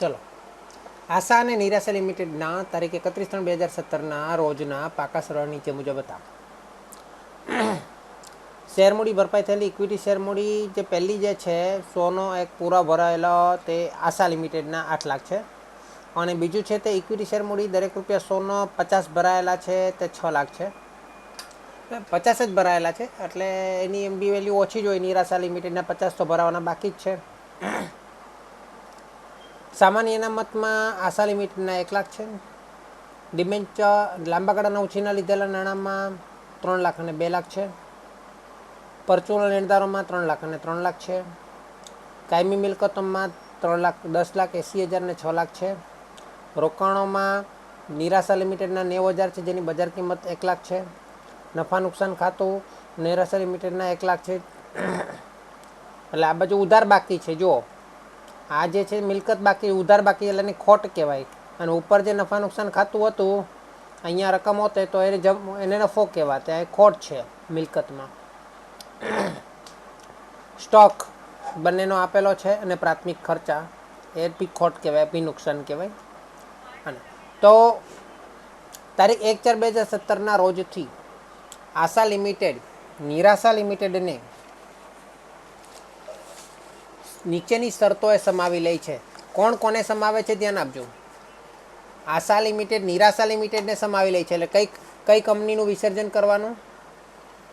ચલો. આશા અને નિરાશા લિમિટેડના તારીખ એકત્રીસ ત્રણ બે હજાર સત્તરના રોજના પાકા સરળ નીચે મુજબ હતા શેરમૂડી ભરપાઈ થયેલી ઇક્વિટી શેરમૂડી જે પહેલી જે છે, સોનો એક પૂરા ભરાયેલો તે આશા લિમિટેડના આઠ લાખ છે. અને બીજું છે તે ઇક્વિટી શેરમૂડી દરેક રૂપિયા સોનો પચાસ ભરાયેલા છે તે છ લાખ છે. પચાસ જ ભરાયેલા છે, એટલે એની એમ બી વેલ્યુ ઓછી જ હોય, નિરાશા લિમિટેડના પચાસ તો ભરાવાના બાકી જ છે. સામાન્ય અનામતમાં આશા લિમિટેડના એક લાખ છે ડિમેન્ચર લાંબા ગાળાના ઉછીના લીધેલા નાણાંમાં ત્રણ લાખ અને બે લાખ છે. પરચુરણ લેણદારોમાં ત્રણ લાખ અને ત્રણ લાખ છે. કાયમી મિલકતોમાં ત્રણ લાખ, દસ લાખ, એંસી હજાર ને છ લાખ છે. રોકાણોમાં નિરાશા લિમિટેડના નેવ હજાર છે, જેની બજાર કિંમત એક લાખ છે. નફા નુકસાન ખાતું નિરાશા લિમિટેડના એક લાખ છે. એટલે આ બાજુ ઉધાર બાકી છે જો આ જે છે મિલકત બાકી, ઉધાર બાકી એટલેની ખોટ કહેવાય. અને ઉપર જે નફા નુકસાન ખાતું હતું, અહીંયા રકમ હોતે તો એને જમ, એને નફો કહેવાય. ત્યાં ખોટ છે મિલકતમાં. સ્ટોક બંનેનો આપેલો છે અને પ્રાથમિક ખર્ચા. એ બી ખોટ કહેવાય, બી નુકસાન કહેવાય. અને તો તારીખ એક ચાર બે હજાર સત્તરના રોજથી આશા લિમિટેડ, નિરાશા લિમિટેડને નીચેની શરતોએ સમાવી લે છે. કોણ કોને સમાવે છે ધ્યાન આપજો. આશા લિમિટેડ નિરાશા લિમિટેડને સમાવી લે છે. એટલે કઈ કઈ કંપનીનું વિસર્જન કરવાનું?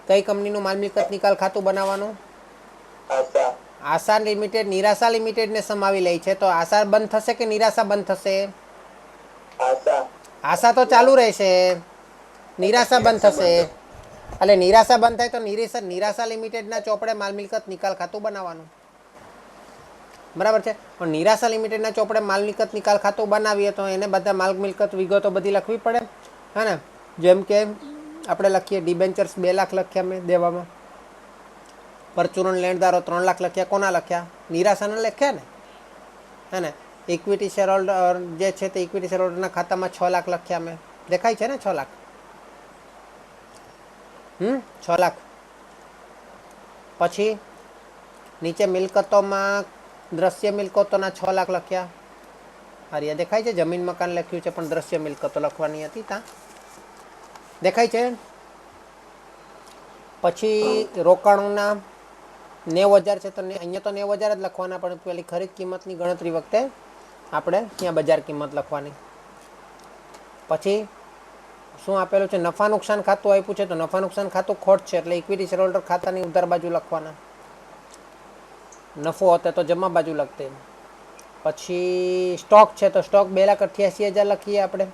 કઈ કંપનીનું માલ મિલકત નિકાલ ખાતું બનાવવાનું? આશા. લિમિટેડ નિરાશા લિમિટેડને સમાવી લે છે. તો આશા બંધ થશે કે નિરાશા બંધ થશે? આશા. આશા તો ચાલુ રહેશે. નિરાશા બંધ થશે. એટલે નિરાશા બંધ થાય તો નિરાશા નિરાશા લિમિટેડના ચોપડે માલ મિલકત નિકાલ ખાતું બનાવવાનું. બરાબર છે? પણ નિરાશા લિમિટેડના ચોપડે માલ મિલકત નિકાલ ખાતું બનાવીએ તો એને બધા માલ મિલકત વિગતો બધી લખવી પડે. હે ને? જેમ કે આપણે લખીએ ડિબેન્ચર્સ બે લાખ લખ્યા મેં દેવામાં. પરચુરણ લેણદારો ત્રણ લાખ લખ્યા, કોના લખ્યા? નિરાશાના લખ્યા ને? હે ને? ઇક્વિટી શેર હોલ્ડર જે છે તે ઇક્વિટી શેર હોલ્ડરના ખાતામાં છ લાખ લખ્યા મેં. દેખાય છે ને છ લાખ? હમ? છ લાખ. પછી નીચે મિલકતોમાં દ્રશ્ય મિલકતોના છ લાખ લખ્યા. હારિયા દેખાય છે, જમીન મકાન લખ્યું છે, પણ દ્રશ્ય મિલકતો લખવાની હતી ત્યાં દેખાય છે? પછી રોકાણોના નેવ હજાર છે, તો અહીંયા તો નેવ હજાર જ લખવાના, પણ પેલી ખરીદ કિંમતની ગણતરી વખતે આપણે ત્યાં બજાર કિંમત લખવાની. પછી શું આપેલું છે? નફા નુકસાન ખાતું આપ્યું છે, તો નફા નુકસાન ખાતું ખોટ છે, એટલે ઇક્વિટી શેરહોલ્ડર ખાતાની ઉધાર બાજુ લખવાના. નફો હતો તો જમા બાજુ લખતે પછી સ્ટોક છે તો સ્ટોક બે લાખ અઠ્યાસી હજાર લખીએ આપણે.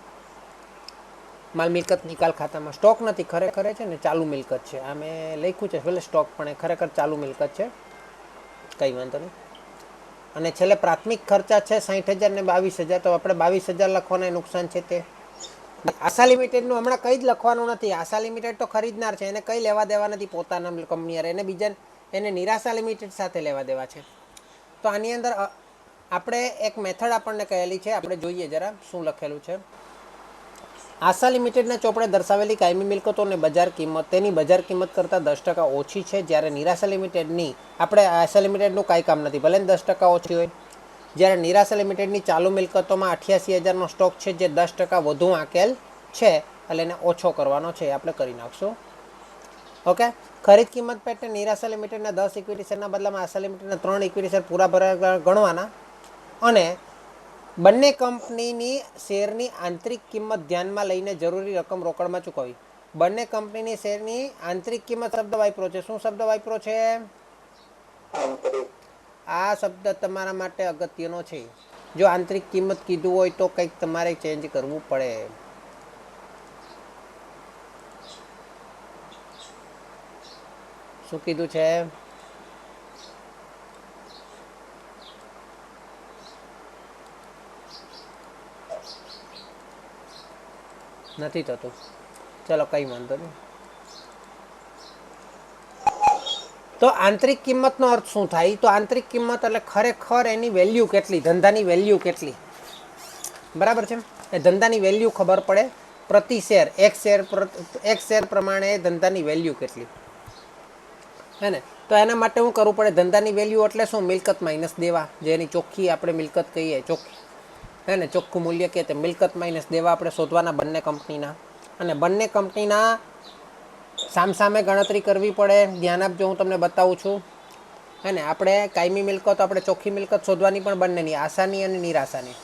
માલ મિલકત નિકાલ ખાતામાં. સ્ટોક નથી, ખરેખર છે ને ચાલુ મિલકત છે. આ મેં લખ્યું છે, ભલે સ્ટોક પણ એ ખરેખર ચાલુ મિલકત છે. કંઈ વાંધો નહીં. અને છેલ્લે પ્રાથમિક ખર્ચા છે સાઠ હજાર ને બાવીસ હજાર. તો આપણે બાવીસ હજાર લખવાના નુકસાન છે તે. આશા લિમિટેડનું હમણાં કંઈ જ લખવાનું નથી. આશા લિમિટેડ તો ખરીદનાર છે. એને કંઈ લેવા દેવા નથી પોતાના કંપની એને બીજા એને નિરાશા લિમિટેડ સાથે લેવા દેવા છે. તો આની અંદર આપણે એક મેથડ આપણને કહેલી છે. આપણે જોઈએ જરા શું લખેલું છે. આશા લિમિટેડના ચોપડે દર્શાવેલી કાયમી મિલકતોને બજાર કિંમત, તેની બજાર કિંમત કરતાં દસ ટકા ઓછી છે. જ્યારે નિરાશા લિમિટેડની આપણે આશા લિમિટેડનું કાંઈ કામ નથી. ભલે દસ ટકા ઓછી હોય. જ્યારે નિરાશા લિમિટેડની ચાલુ મિલકતોમાં અઠ્યાસી હજારનો સ્ટોક છે, જે દસ ટકા વધુ આંકેલ છે, એટલે એને ઓછો કરવાનો છે. આપણે કરી નાખશું. ઓકે? ખરીદ કિંમત પેટે નિરાશા લિમિટેડના દસ ઇક્વિટી શેરના બદલામાં આશા લિમિટેડના ત્રણ ઇક્વિટી શેર પૂરા ભરા ગણવાના. અને બંને કંપનીની શેરની આંતરિક કિંમત ધ્યાનમાં લઈને જરૂરી રકમ રોકડમાં ચૂકવવી. બંને કંપનીની શેરની આંતરિક કિંમત શબ્દ વાપરો છે. શું શબ્દ વાપરો છે? આ શબ્દ તમારા માટે અગત્યનો છે. જો આંતરિક કિંમત કીધું હોય તો કંઈક તમારે ચેન્જ કરવું પડે. શું કીધું છે? નથી થતું. ચલો, કઈ વાંધો નહીં. તો આંતરિક કિંમતનો અર્થ શું થાય? તો આંતરિક કિંમત એટલે ખરેખર એની વેલ્યુ કેટલી? ધંધાની વેલ્યુ કેટલી? બરાબર છે એ ધંધાની વેલ્યુ ખબર પડે. પ્રતિ શેર, એક શેર એક શેર પ્રમાણે ધંધાની વેલ્યુ કેટલી? હે ને? તો એના માટે શું કરવું પડે ધંધાની વેલ્યુ એટલે શું? મિલકત માઇનસ દેવા. જેની ચોખ્ખી આપણે મિલકત કહીએ, ચોખ્ખી. હે ને? ચોખ્ખું મૂલ્ય કે તે મિલકત માઇનસ દેવા આપણે શોધવાના બંને કંપનીના અને બંને કંપનીના સામસામે ગણતરી કરવી પડે. ધ્યાન આપજો, હું તમને બતાવું છું. હે ને? આપણે કાયમી મિલકતો, આપણે ચોખ્ખી મિલકત શોધવાની પણ બંનેની, આસાની અને નિરાશાની.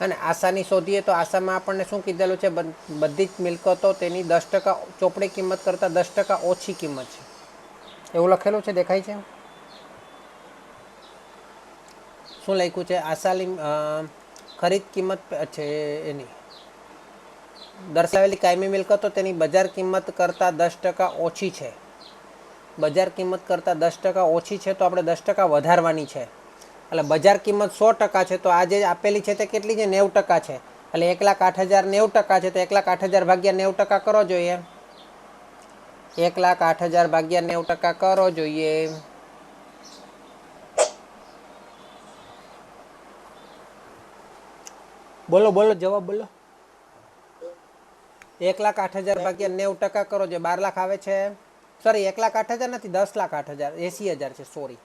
અને આશાની શોધીએ તો આશામાં આપણને શું કીધેલું છે? બધી જ મિલકતો તેની દસ ટકા ચોપડી કિંમત કરતાં દસ ટકા ઓછી કિંમત છે. એવું લખેલું છે? દેખાય છે શું લખ્યું છે? આશાલી ખરીદ કિંમત છે એની. દર્શાવેલી કાયમી મિલકતો તેની બજાર કિંમત કરતાં દસ ટકા ઓછી છે. બજાર કિંમત કરતાં દસ ટકા ઓછી છે તો આપણે દસ ટકા વધારવાની છે. એટલે બજાર કિંમત સો ટકા છે તો આ જે આપેલી છે તે કેટલી છે? નેવું ટકા છે. એટલે એક લાખ આઠ હજાર નેવું ટકા છે તો એક લાખ આઠ હજાર ભાગ્યા નેવું ટકા કરો જોઈએ. એક લાખ આઠ હજાર ભાગ્યા નેવું ટકા કરો જોઈએ. બોલો બોલો જવાબ બોલો. એક લાખ આઠ હજાર ભાગ્યા નેવું ટકા કરો જે બાર લાખ આવે છે. સોરી એક લાખ આઠ હજાર નથી દસ લાખ આઠ હજાર. એસી હજાર છે સોરી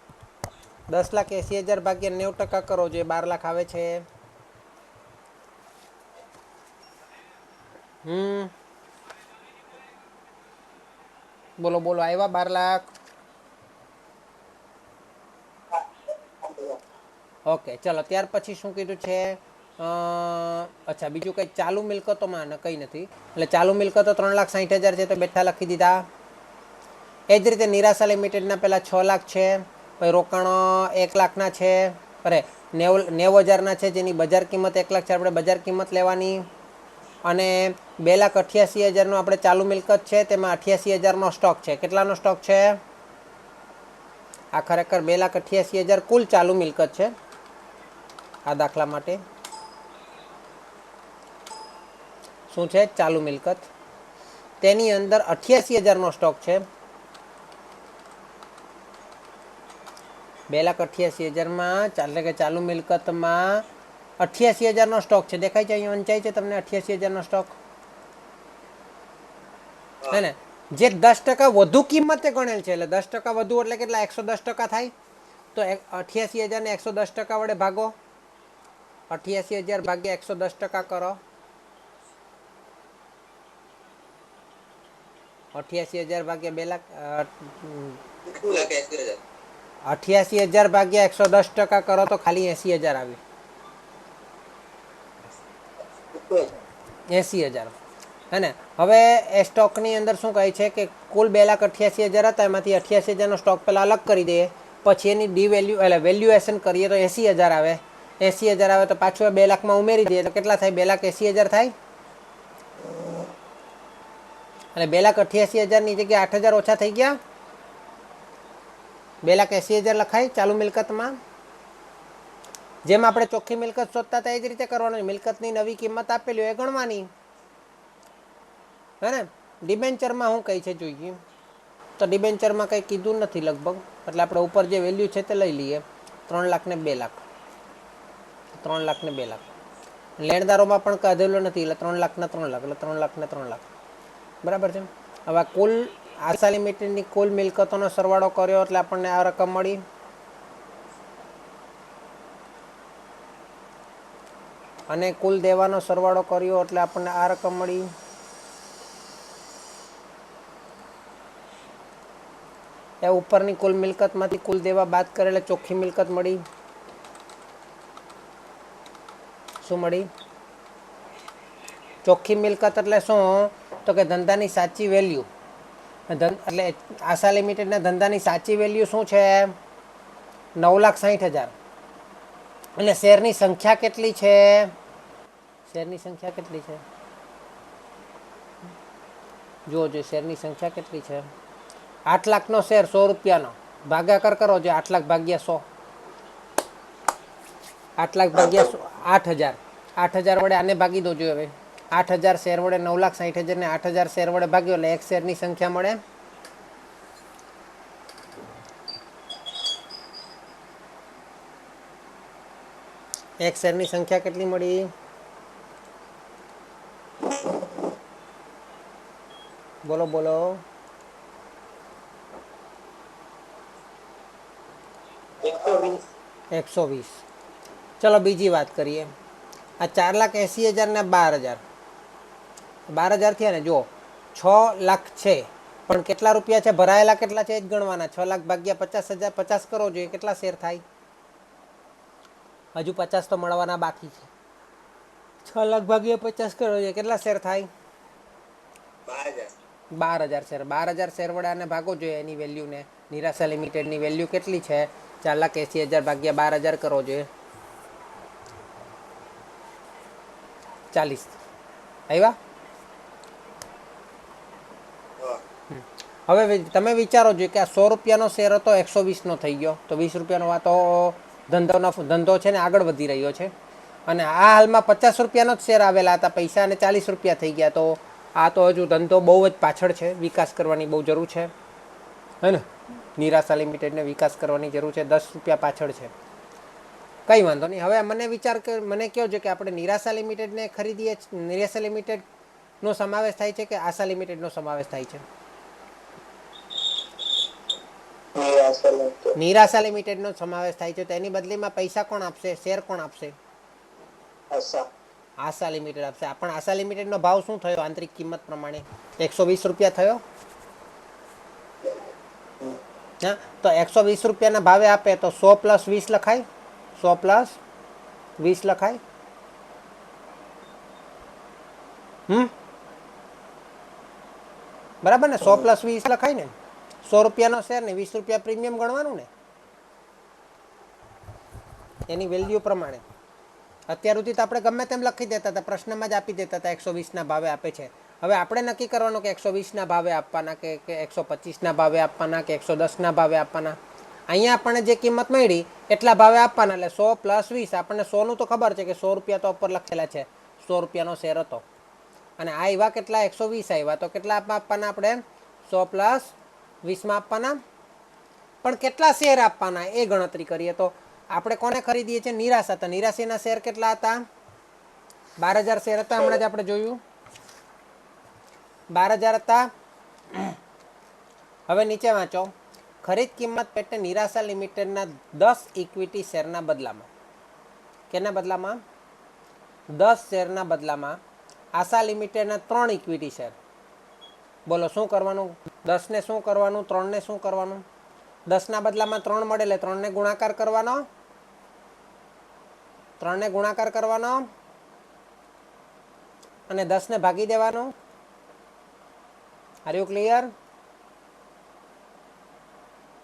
દસ લાખ એસી હજાર ભાગ્યા નેવું ટકા કરો જે બાર લાખ આવે છે. હમ. બોલો બોલો આવ્યા બાર લાખ ઓકે, ચલો, ત્યાર પછી શું કીધું છે? અચ્છા, બીજું કંઈ ચાલુ મિલકતોમાં કંઈ નથી. એટલે ચાલુ મિલકતો ત્રણ લાખ સાઠ હજાર છે તો બેઠા લખી દીધા. એ જ રીતે નિરાશા લિમિટેડના પહેલાં છ લાખ છે, પછી રોકાણો એક લાખના છે, અરે નેવ નેવ હજારના છે જેની બજાર કિંમત એક લાખ છે, આપણે બજાર કિંમત લેવાની. અને બે લાખ અઠ્યાસી હજારનો આપણે ચાલુ મિલકત છે, તેમાં અઠ્યાસી હજારનો સ્ટોક છે. કેટલાનો સ્ટોક છે? આ ખરેખર બે લાખ અઠ્યાસી હજાર કુલ ચાલુ મિલકત છે. આ દાખલા માટે. શું છે? ચાલુ મિલકત. તેની અંદર અઠ્યાસી હજારનો સ્ટોક છે. બે લાખ અઠ્યાસી હજારમાં એટલે કે ચાલુ મિલકતમાં અઠ્યાસી હજારનો સ્ટોક છે. દેખાય છે? અહીંયા વંચાય છે તમને અઠ્યાસી હજારનો સ્ટોક? હે. ને? જે દસ ટકા વધુ કિંમતે ગણેલ છે. એટલે દસ ટકા વધુ એટલે કેટલા? એકસો દસ ટકા થાય. તો અઠ્યાસી હજારને એકસો દસ ટકા વડે ભાગો. અઠ્યાસી હજાર ભાગ્યા એકસો દસ ટકા કરો. અઠ્યાસી હજાર ભાગ્યા બે લાખ અઠ્યાસી હજાર ભાગ્યા એકસો દસ ટકા કરો તો ખાલી એસી હજાર આવે. એંસી હજાર. હે ને? હવે એ સ્ટોકની અંદર શું કહે છે કે કુલ બે લાખ અઠ્યાસી હજાર હતા, એમાંથી અઠ્યાસી હજારનો સ્ટોક પહેલાં અલગ કરી દઈએ, પછી એની ડી વેલ્યુ એટલે વેલ્યુએશન કરીએ તો એંસી હજાર આવે. એંસી હજાર આવે તો પાછું બે લાખમાં ઉમેરી દઈએ તો કેટલા થાય? બે લાખ એંસી હજાર થાય? એટલે બે લાખ અઠ્યાસી હજારની જગ્યાએ આઠ હજાર ઓછા થઈ ગયા. બે લાખ એંસી હજાર લખાય, ચાલુ મિલકતમાં. જેમ આપણે ચોખ્ખી મિલકત શોધતા હતા, એ જ રીતે કરવાનું. મિલકતની નવી કિંમત આપેલી હોય ગણવાની. હે ને? ડિબેન્ચરમાં શું કહી છે જોઈએ તો ડિબેન્ચરમાં કંઈ કીધું નથી લગભગ. એટલે આપણે ઉપર જે વેલ્યુ છે તે લઈ લઈએ. ત્રણ લાખ ને બે લાખ. ત્રણ લાખ ને બે લાખ. લેણદારોમાં પણ કાઢેલો નથી. એટલે ત્રણ લાખના ત્રણ લાખ. એટલે ત્રણ લાખ ને ત્રણ લાખ. બરાબર છે? હવે કુલ, આશા લિમિટેડની કુલ મિલકતોનો સરવાળો કર્યો એટલે આપણને આ રકમ મળી. અને કુલ દેવાનો સરવાળો કર્યો એટલે આપણને આ રકમ મળી. એ ઉપરની કુલ મિલકતમાંથી કુલ દેવા બાદ કરેલા ચોખ્ખી મિલકત મળી. શું મળી? ચોખ્ખી મિલકત એટલે શું? તો કે ધંધાની સાચી વેલ્યુ એટલે આશા લિમિટેડના ધંધાની સાચી વેલ્યુ શું છે? નવ લાખ સાહીઠ હજાર. એટલે શેરની સંખ્યા કેટલી છે? શેરની સંખ્યા કેટલી છે? જો જો શેરની સંખ્યા કેટલી છે? આઠ લાખનો શેર, સો રૂપિયાનો. ભાગાકાર કરો જે આઠ લાખ ભાગ્યા સો. આઠ લાખ ભાગ્યા સો, આઠ હજાર. આઠ હજાર વડે આને ભાગી દો જોઈએ હવે. આઠ હજાર શેર વડે નવ લાખ સાઠ હજારને આઠ હજાર શેર વડે ભાગ્યો, એટલે એક શેરની સંખ્યા મળે. એક શેરની સંખ્યા કેટલી મળી? બોલો બોલો. એકસો વીસ. ચલો, બીજી વાત કરીએ. આ ચાર લાખ એંસી હજાર ને બાર હજાર. બાર હજાર થયા ને જુઓ છ લાખ છે. પણ કેટલા રૂપિયા છે? ભરાયેલા કેટલા છે? એ જ ગણવાના. છ લાખ ભાગ્યા પચાસ હજાર, પચાસ કરો જોઈએ કેટલા શેર થાય? હજુ પચાસ તો મળવાના બાકી છે. છ લાખ ભાગ્યા પચાસ કરો જોઈએ કેટલા શેર થાય? બાર હજાર શેર. બાર હજાર શેર વડે આને ભાગો જોઈએ એની વેલ્યુને. નિરાશા લિમિટેડની વેલ્યુ કેટલી છે? ચાર લાખ એંસી હજાર ભાગ્યા બાર હજાર કરવો જોઈએ. ચાલીસ. આવ્યા? હવે તમે વિચારો જોઈએ કે આ સો રૂપિયાનો શેર હતો, એકસો વીસનો થઈ ગયો. તો વીસ રૂપિયાનો વાતો ધંધોનો ધંધો છે ને આગળ વધી રહ્યો છે. અને આ હાલમાં પચાસ રૂપિયાનો જ શેર આવેલા હતા. પૈસા અને ચાલીસ રૂપિયા થઈ ગયા. તો આ તો હજુ ધંધો બહુ જ પાછળ છે. વિકાસ કરવાની બહુ જરૂર છે. હે ને? નિરાશા લિમિટેડને વિકાસ કરવાની જરૂર છે. દસ રૂપિયા પાછળ છે. કંઈ વાંધો નહીં. હવે મને વિચાર મને કહો છે કે આપણે નિરાશા લિમિટેડને ખરીદીએ નિરાશા લિમિટેડનો સમાવેશ થાય છે કે આશા લિમિટેડનો સમાવેશ થાય છે? નિરાશા લિમિટેડ નો સમાવેશ થાય છે. તો એની બદલીમાં પૈસા કોણ આપશે? શેર કોણ આપશે? આશા. આશા લિમિટેડ આપશે. પણ આશા લિમિટેડનો ભાવ શું થયો? આંતરિક કિંમત પ્રમાણે. એકસો વીસ રૂપિયા થયો? હા? તો એકસો વીસ રૂપિયાના ભાવે આપે તો સો પ્લસ વીસ લખાય. સો પ્લસ વીસ લખાય. હમ? બરાબર ને? સો પ્લસ વીસ લખાય ને? સો રૂપિયાનો શેર ને વીસ રૂપિયા પ્રીમિયમ ગણવાનું ને? એની વેલ્યુ પ્રમાણે. અત્યાર સુધી તો આપણે ગમે તેમ લખી દેતા હતા, પ્રશ્નમાં જ આપી દેતા હતા, એકસો વીસના ભાવે આપે છે. હવે આપણે નક્કી કરવાનું કે એકસો વીસના ભાવે આપવાના કે એકસો પચીસના ભાવે આપવાના કે એકસો દસના ભાવે આપવાના? અહીંયા આપણને જે કિંમત મળી, એટલા ભાવે આપવાના. એટલે સો પ્લસ વીસ, આપણને સોનું તો ખબર છે કે સો રૂપિયા તો ઉપર લખેલા છે. સો રૂપિયાનો શેર હતો. અને આ આવ્યા કેટલા, એકસો વીસ આવ્યા. તો કેટલા આપવાના આપણે? સો પ્લસ વીસમાં આપવાના? પણ કેટલા શેર આપવાના? એ ગણતરી કરીએ તો આપણે કોને ખરીદીએ છીએ? નિરાશા. હતા નિરાશીના શેર કેટલા હતા? બાર હજાર શેર હતા, હમણાં જ આપણે જોયું. બાર હજાર હતા. હવે નીચે વાંચો. ખરીદ કિંમત પેટે નિરાશા લિમિટેડના દસ ઇક્વિટી શેરના બદલામાં. કેના બદલામાં? દસ શેરના બદલામાં. આશા લિમિટેડના ત્રણ ઇક્વિટી શેર. બોલો, શું કરવાનું? દસને શું કરવાનું? ત્રણને શું કરવાનું? દસના બદલામાં ત્રણ મળે એટલે ત્રણને ગુણાકાર કરવાનો? ત્રણને ગુણાકાર કરવાનો? અને દસને ભાગી દેવાનો? Are you clear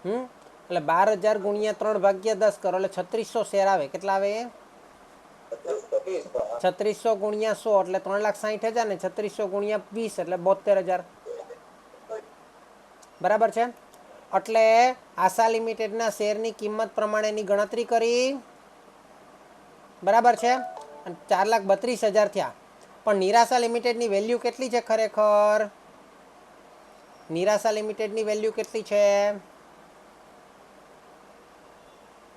hmm? એટલે બાર હજાર ગુણ્યા ત્રણ ભાગ્યા દસ કરો, એટલે છત્રીસો શેર આવે. કેટલા આવે એ? છત્રીસો ગુણ્યા સો, એટલે ત્રણ લાખ સાહીઠ હજાર ને છત્રીસો ગુણ્યા વીસ, એટલે બોતેર હજાર. બરાબર છે? એટલે આશા લિમિટેડના શેરની કિંમત પ્રમાણેની ગણતરી કરી. બરાબર છે? અને ચાર લાખ બત્રીસ હજાર થયા. પણ નિરાશા લિમિટેડની વેલ્યુ કેટલી છે ખરેખર? નિરાશા લિમિટેડની વેલ્યુ કેટલી છે?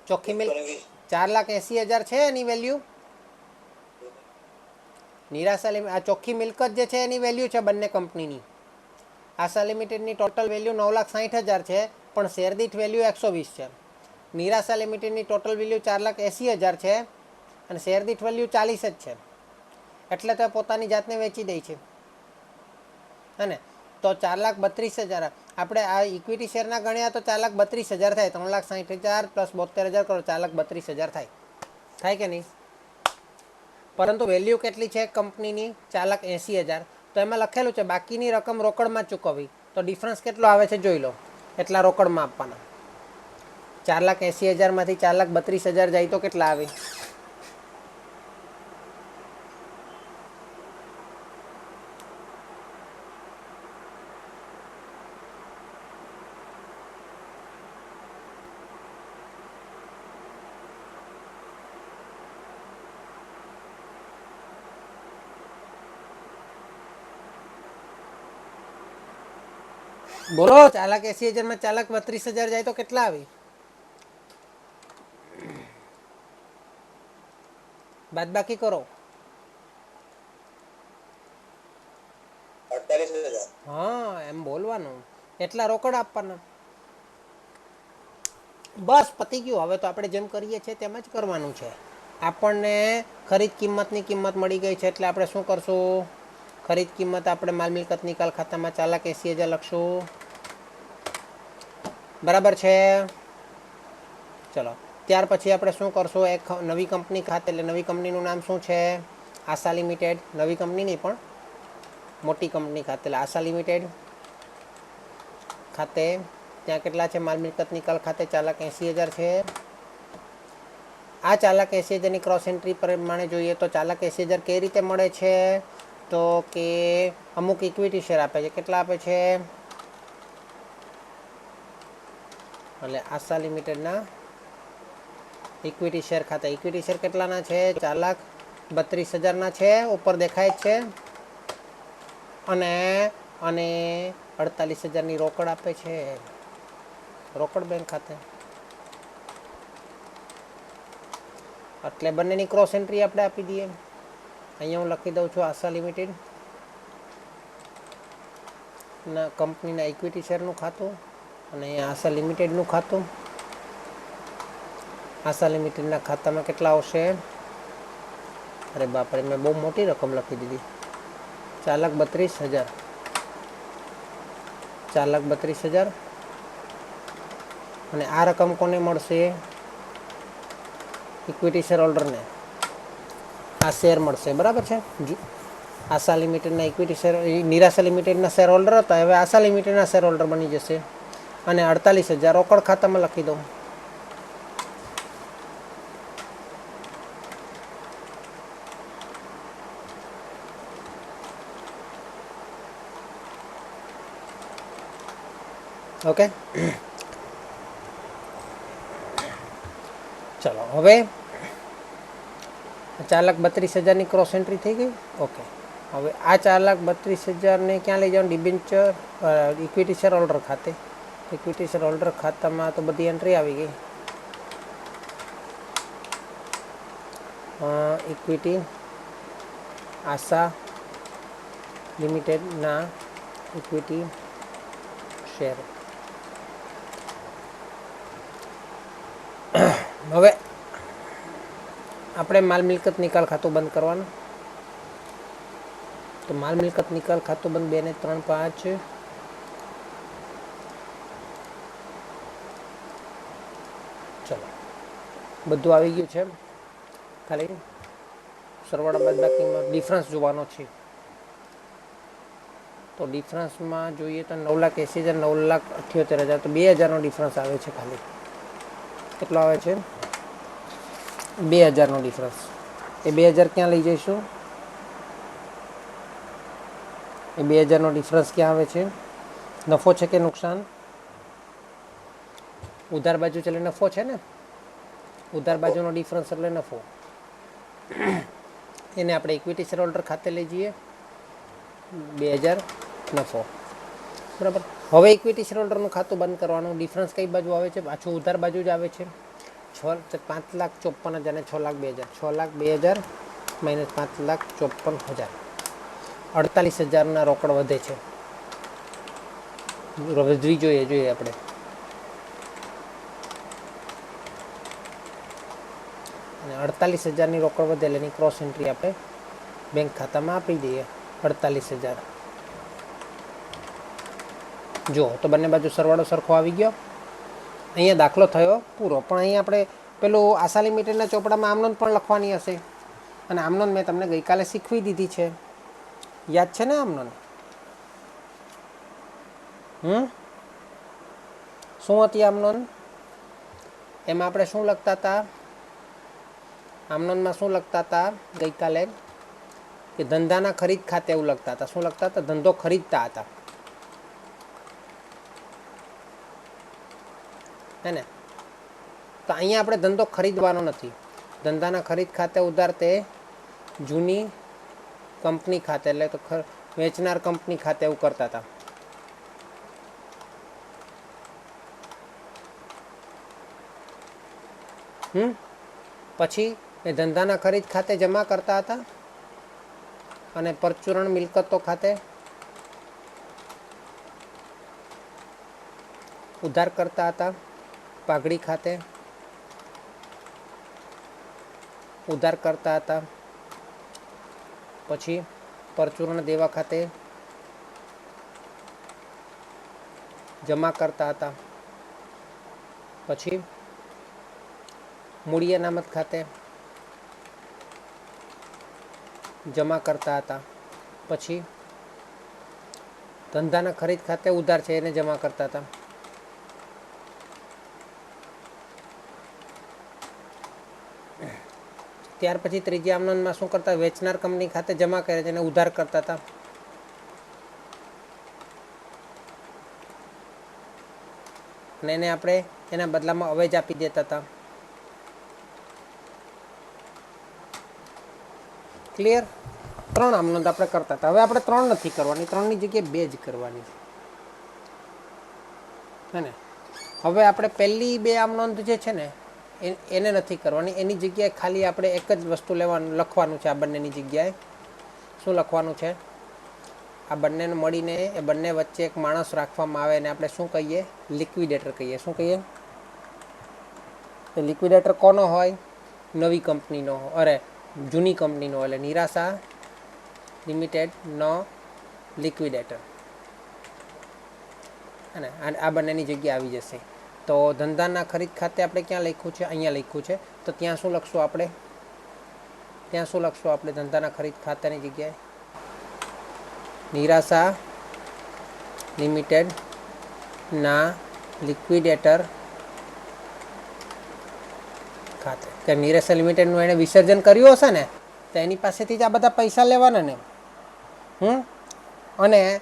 ચોખ્ખી મિલ ચાર લાખ એંસી હજાર છે એની વેલ્યુ? નિરાશા આ ચોખ્ખી મિલકત જે છે એની વેલ્યુ છે બંને કંપનીની. આશા લિમિટેડની ટોટલ વેલ્યુ નવ લાખ સાઠ હજાર છે, પણ શેર દીઠ વેલ્યુ એકસો વીસ છે. નિરાશા લિમિટેડની ટોટલ વેલ્યુ ચાર લાખ એંસી હજાર છે અને શેર દીઠ વેલ્યુ ચાલીસ જ છે. એટલે તો પોતાની જાતને વેચી દે છે. અને તો ચાર લાખ બત્રીસ હજાર. આપણે આ ઇક્વિટી શેરના ગણ્યા તો ચાર લાખ બત્રીસ હજાર થાય, ત્રણ લાખ સાઠ હજાર પ્લસ બોતેર હજાર કરો, ચાર લાખ બત્રીસ હજાર થાય. થાય કે નહીં? પરંતુ વેલ્યુ કેટલી છે કંપનીની ચાર લાખ એંસી હજાર. તો એમાં લખેલું છે, બાકીની રકમ રોકડમાં ચૂકવવી. તો ડિફરન્સ કેટલો આવે છે જોઈ લો. એટલા રોકડમાં આપવાના. ચાર લાખ એંસી હજારમાંથી ચાર લાખ બત્રીસ હજાર જાય તો કેટલા આવે? બોલો ચાલક એસી હજારમાં ચાલક બત્રીસ હજાર જાય તો કેટલા આવે? બાદ બાકી કરો હા એમ બોલવાનું. એટલા રોકડ આપવાના. બસ પતી ગયું. હવે તો આપણે જેમ કરીએ છીએ તેમ જ કરવાનું છે. આપણને ખરીદ કિંમતની કિંમત મળી ગઈ છે એટલે આપણે શું કરશું? ખરીદ કિંમત આપણે માલ મિલકત નિકાલ ખાતામાં ચાલાક એસી હજાર લખશું. બરાબર છે. ચલો, ત્યાર પછી આપણે શું કરશું? એક નવી કંપની ખાતે, એટલે નવી કંપનીનું નામ શું છે? આશા લિમિટેડ. નવી કંપની નહીં પણ મોટી કંપની ખાતે. એટલે આશા લિમિટેડ ખાતે ત્યાં કેટલા છે? માલ મિલકત નિકાલ ખાતે ચાલક એંસી હજાર છે. આ ચાલક એંસી હજારની ક્રોસ એન્ટ્રી પ્રમાણે જોઈએ તો ચાલક એંસી હજાર કઈ રીતે મળે છે? તો કે અમુક ઇક્વિટી શેર આપે છે. કેટલા આપે છે? એટલે આશા લિમિટેડના ઇક્વિટી શેર ખાતા. ઇક્વિટી શેર કેટલાના છે? ચાર લાખ બત્રીસ હજારના છે. ઉપર દેખાય છે. અને અને અડતાલીસ હજારની રોકડ આપે છે. રોકડ બેંક ખાતે. એટલે બંનેની ક્રોસ એન્ટ્રી આપણે આપી દઈએ. અહીંયા હું લખી દઉં છું આશા લિમિટેડ. ના, કંપનીના ઇક્વિટી શેરનું ખાતું. અને આશા લિમિટેડનું ખાતું. આશા લિમિટેડના ખાતામાં કેટલા આવશે? અરે બાપરે, મેં બહુ મોટી રકમ લખી દીધી. ચાર લાખ બત્રીસ હજાર. ચાર લાખ બત્રીસ હજાર. અને આ રકમ કોને મળશે? ઇક્વિટી શેર હોલ્ડરને આ શેર મળશે, બરાબર છે? આશા લિમિટેડના ઇક્વિટી શેર નિરાશા લિમિટેડના શેર હોલ્ડર હતા, હવે આશા લિમિટેડના શેર હોલ્ડર બની જશે. અને અડતાલીસ હજાર. રોકડ ખાતામાં લખી દઉં. ઓકે. ચલો, હવે ચાર લાખ બત્રીસ હજારની ક્રોસ એન્ટ્રી થઈ ગઈ. ઓકે. હવે આ ચાર લાખ બત્રીસ હજારને ક્યાં લઈ જવાનું? ડિબેન્ચર ઇક્વિટી શેર હોલ્ડર ખાતે. ઇક્વિટી શેર હોલ્ડર ખાતામાં તો બધી એન્ટ્રી આવી ગઈ. ઇક્વિટી આશા લિમિટેડના ઇક્વિટી શેર હવે આપણે માલ મિલકત નિકાલ ખાતું બંધ કરવાનું. તો માલ મિલકત નિકાલ ખાતું બંધ બે ને ત્રણ પાંચ ચલો બધું આવી ગયું છે. ખાલી સરવાળા બાદ બાકીમાં ડિફરન્સ જોવાનો છે. તો ડિફરન્સમાં જોઈએ તો નવ લાખ એંસી હજાર, નવ લાખ અઠ્યોતેર હજાર તો બે હજારનો ડિફરન્સ આવે છે ખાલી. કેટલો આવે છે? બે હજારનો ડિફરન્સ એ બે હજાર ક્યાં લઈ જઈશું? એ બે હજારનો ડિફરન્સ ક્યાં આવે છે? નફો છે કે નુકસાન? ઉધાર બાજુ એટલે નફો છે ને? ઉધાર બાજુનો ડિફરન્સ એટલે નફો. એને આપણે ઇક્વિટી શેર હોલ્ડર ખાતે લઈ જઈએ. બે હજાર નફો. બરાબર? હવે ઇક્વિટી શેર હોલ્ડરનું ખાતું બંધ કરવાનું. ડિફરન્સ કઈ બાજુ આવે છે? પાછું ઉધાર બાજુ જ આવે છે. છ પાંચ લાખ ચોપન હજાર અને છ લાખ બે હજાર. છ લાખ બે હજાર માઇનસ પાંચ લાખ ચોપન હજાર. અડતાલીસ હજારના રોકડ વધે છે. વધવી જોઈએ જોઈએ આપણે. અડતાલીસ હજારની રોકડ વધે એની ક્રોસ એન્ટ્રી આપણે બેંક ખાતામાં આપી દઈએ, અડતાલીસ હજાર. જો તો બંને બાજુ સરવાળો સરખો આવી ગયો. અહીંયા દાખલો થયો પૂરો, પણ અહીંયા આપણે પેલું આશા લિમિટેડના ચોપડામાં આમનોન પણ લખવાની હશે. અને આમનોન મેં તમને ગઈકાલે શીખવી દીધી છે. યાદ છે ને આમનોન? હમ? શું હતી આમનોન? એમાં આપણે શું લખતા હતા? આમનોંધમાં શું લખતા હતા ગઈકાલે? કે ધંધાના ખરીદ ખાતે એવું લખતા હતા. શું લખતા હતા? ધંધો ખરીદતા હતા. હે ને? તો અહીંયા આપણે ધંધો ખરીદવાનો નથી. ધંધાના ખરીદ ખાતે ઉધાર તે જૂની કંપની ખાતે, એટલે તો વેચનાર કંપની ખાતે એવું કરતા હતા. હમ? પછી એ ધંધાના ખરીદ ખાતે જમા કરતા હતા અને પરચુરણ મિલકતો ખાતે ઉધાર કરતા હતા, પાઘડી ખાતે ઉધાર કરતા હતા, પછી પરચુરણ દેવા ખાતે જમા કરતા હતા, પછી મૂડી અનામત ખાતે જમા કરતા હતા. પછી ધંધાના ખરીદ ખાતે ઉધાર છે એને જમા કરતા હતા. ત્યાર પછી ત્રીજી આમનોંધમાં શું કરતા? વેચનાર કંપની ખાતે જમા કરે છે એને ઉધાર કરતા હતા. અને એને આપણે એના બદલામાં અવેજ આપી દેતા હતા. ક્લિયર ત્રણ આમનોંધ આપણે કરતા હતા. હવે આપણે ત્રણ નથી કરવાની. ત્રણની જગ્યાએ બે જ કરવાની. છે ને? હવે આપણે પહેલી બે આમનોંધ જે છે ને એને નથી કરવાની. એની જગ્યાએ ખાલી આપણે એક જ વસ્તુ લેવાનું લખવાનું છે આ બંનેની જગ્યાએ. શું લખવાનું છે? આ બંનેને મળીને એ બંને વચ્ચે એક માણસ રાખવામાં આવે અને આપણે શું કહીએ? લિક્વિડેટર કહીએ. શું કહીએ? લિક્વિડેટર કોનો હોય? નવી કંપનીનો. અરે જૂની કંપનીનો એટલે નિરાશા લિમિટેડ નો લિક્વિડેટર. અને આ બંનેની જગ્યા આવી જશે. તો ધંધાના ખરીદ ખાતે આપણે ક્યાં લખ્યું છે? અહીંયા લખ્યું છે. તો ત્યાં શું લખશું આપણે? ત્યાં શું લખશું આપણે ધંધાના ખરીદ ખાતાની જગ્યાએ? નિરાશા લિમિટેડ ના લિક્વિડેટર ખાતે કે નિરાશા લિમિટેડનું એણે વિસર્જન કર્યું હશે ને, તો એની પાસેથી જ આ બધા પૈસા લેવાના ને. હમ? અને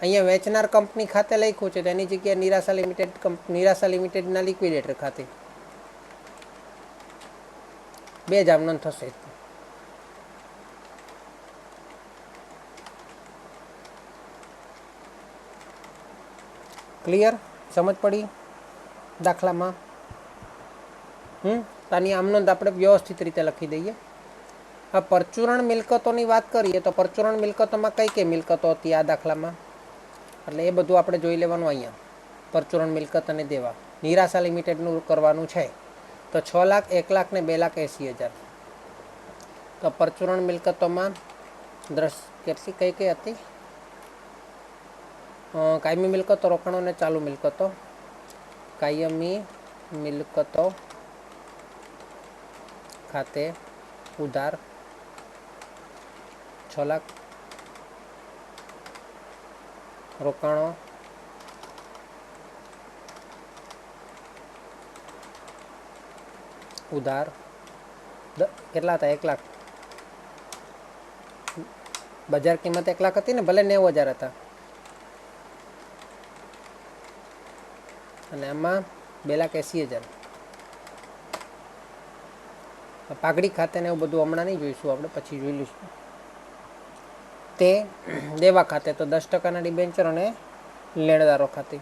અહીંયા વેચનાર કંપની ખાતે લખ્યું છે, તો એની જગ્યાએ નિરાશા લિમિટેડ નિરાશા લિમિટેડના લિક્વિડેટર ખાતે. બે જ આમનો થશે. ક્લિયર સમજ પડી? દાખલામાં? હમ? તો આની આમનોંધ આપણે વ્યવસ્થિત રીતે લખી દઈએ. આ પરચુરણ મિલકતોની વાત કરીએ તો પરચુરણ મિલકતોમાં કઈ કઈ મિલકતો હતી આ દાખલામાં? એટલે એ બધું આપણે જોઈ લેવાનું અહીંયા. પરચુરણ મિલકત અને દેવા. નિરાશા લિમિટેડનું કરવાનું છે. તો છ લાખ, એક લાખ ને બે લાખ એંસી હજાર. તો પરચુરણ મિલકતોમાં દ્રશ કેટલી, કઈ કઈ હતી? કાયમી મિલકતો, રોકાણો અને ચાલુ મિલકતો. કાયમી મિલકતો. ખાતે ઉધાર છ લાખ રોકાણો, ઉધાર કેટલા હતા? એક લાખ. બજાર કિંમત એક લાખ હતી ને, ભલે નેવું હજાર હતા. અને આમાં બે લાખ એંસી હજાર. પાઘડી ખાતે ને એવું બધું હમણાં નહીં જોઈશું આપણે, પછી જોઈ લઈશું. તે દેવા ખાતે તો દસ ટકાના ડિબેન્ચર અને લેણદારો ખાતે.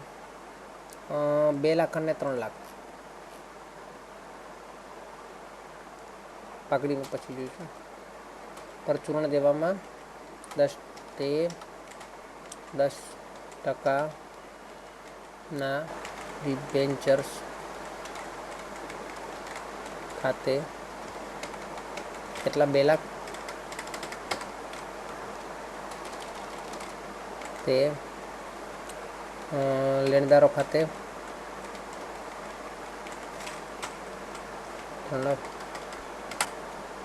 બે લાખ અને ત્રણ લાખ. પાઘડીનું પછી જોઈશું. પરચૂરણ દેવામાં દસ તે દસ ટકાના ડિબેન્ચર્સ ખાતે કેટલા? બે લાખ? તે લેણદારો ખાતે.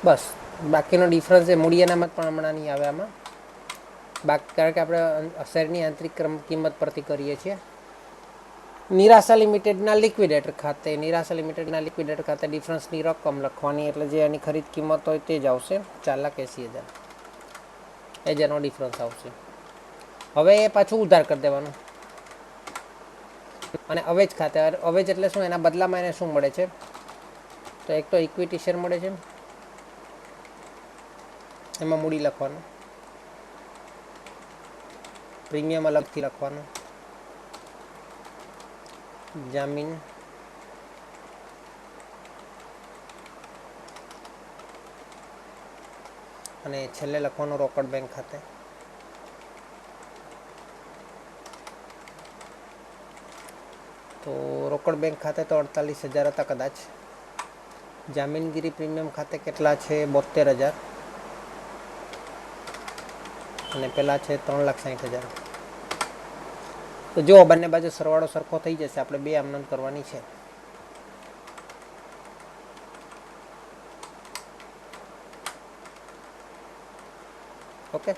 બસ, બાકીનો ડિફરન્સ એ મૂડી અનામત પણ હમણાં નહીં આવે આમાં. બાકી, કારણ કે આપણે શેરની આંતરિક ક્રમ કિંમત પરથી કરીએ છીએ. નિરાશા લિમિટેડના લિક્વિડેટર ખાતે, નિરાશા લિમિટેડના લિક્વિડેટર ખાતે ડિફરન્સની રકમ લખવાની, એટલે જે એની ખરીદ કિંમત હોય તે જ આવશે, ચાર લાખ એંસી હજાર. એ જેનો ડિફરન્સ આવશે. હવે એ પાછું ઉધાર કરી દેવાનું. અને અવેજ ખાતે અવેજ એટલે શું, એના બદલામાં એને શું મળે છે? તો એક તો ઇક્વિટી શેર મળે છે. એમાં મૂડી લખવાનું. પ્રીમિયમ અલગથી લખવાનું. જામીન અને છેલ્લે લખવાનું રોકડ બેંક ખાતે. તો રોકડ બેંક ખાતે તો અડતાલીસ હજાર હતા કદાચ. જામીનગીરી પ્રીમિયમ ખાતે કેટલા છે? બોતેર હજાર. અને પેલા છે ત્રણ લાખ સાઠ હજાર. તો જો બંને બાજુ સરવાળો સરખો થઈ જશે. આપણે બે આમનોંધ કરવાની છે. ઓકે?